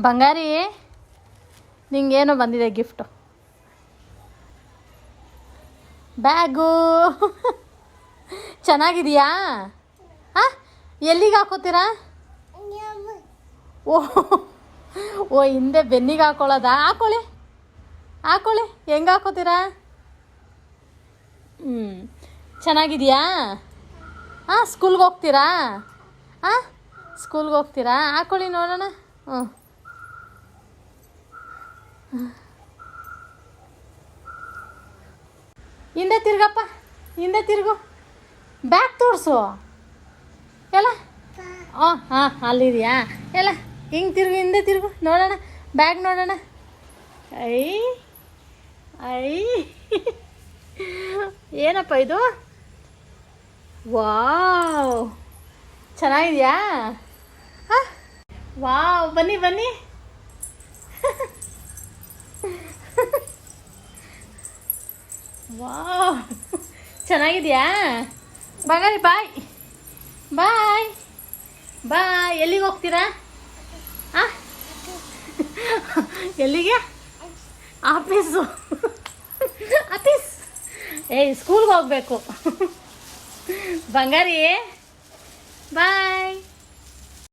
ಬಂಗಾರಿ, ನಿಂಗೇನೋ ಬಂದಿದೆ gift. Bag. ಚೆನ್ನಾಗಿದೆಯಾ? ಹಾಂ? ಎಲ್ಲಿಗೆ ಹಾಕೋತೀರಾ? ಓ ಓ, ಹಿಂದೆ ಬೆನ್ನಿಗೆ ಹಾಕೊಳ್ಳೋದಾ? ಹಾಕೊಳ್ಳಿ. ಹಾಕೊಳ್ಳಿ. ಹೆಂಗೆ ಹಾಕೋತೀರಾ? ಹ್ಞೂ ಚೆನ್ನಾಗಿದೆಯಾ? ಹಾಂ, ಸ್ಕೂಲ್ಗೆ ಹೋಗ್ತೀರಾ? ಹಾಂ? ಸ್ಕೂಲ್ಗೆ ಹೋಗ್ತೀರಾ? ಹಾಕೊಳ್ಳಿ ನೋಡೋಣ. ಹ್ಞೂ ಹಿಂದೆ ತಿರ್ಗಪ್ಪ, ಹಿಂದೆ ತಿರುಗು. ಬ್ಯಾಗ್ ತೋರಿಸು. ಎಲ್ಲ? ಓ, ಹಾಂ, ಅಲ್ಲಿದೆಯಾ? ಎಲ್ಲ, ಹಿಂಗೆ ತಿರುಗು, ಹಿಂದೆ ತಿರುಗು. ನೋಡೋಣ ಬ್ಯಾಗ್ ನೋಡೋಣ. ಐ ಐ. ಏನಪ್ಪ ಇದು? ವಾವ್. ಚೆನ್ನಾಗಿದೆಯಾ? ಹಾಂ? ವಾವ್, ಬನ್ನಿ ಬನ್ನಿ. ವಾವ್ ಚೆನ್ನಾಗಿದೆಯಾ? ಬಂಗಾರಿ, ಬಾಯ್. ಬಾಯ್. ಬಾಯ್. ಎಲ್ಲಿಗೆ ಹೋಗ್ತೀರಾ? ಆ? ಎಲ್ಲಿಗೆ? ಆಫೀಸು. ಆಫೀಸ್. ಏಯ್, ಸ್ಕೂಲ್ಗೆ ಹೋಗ್ಬೇಕು. ಬಂಗಾರಿ. ಬಾಯ್.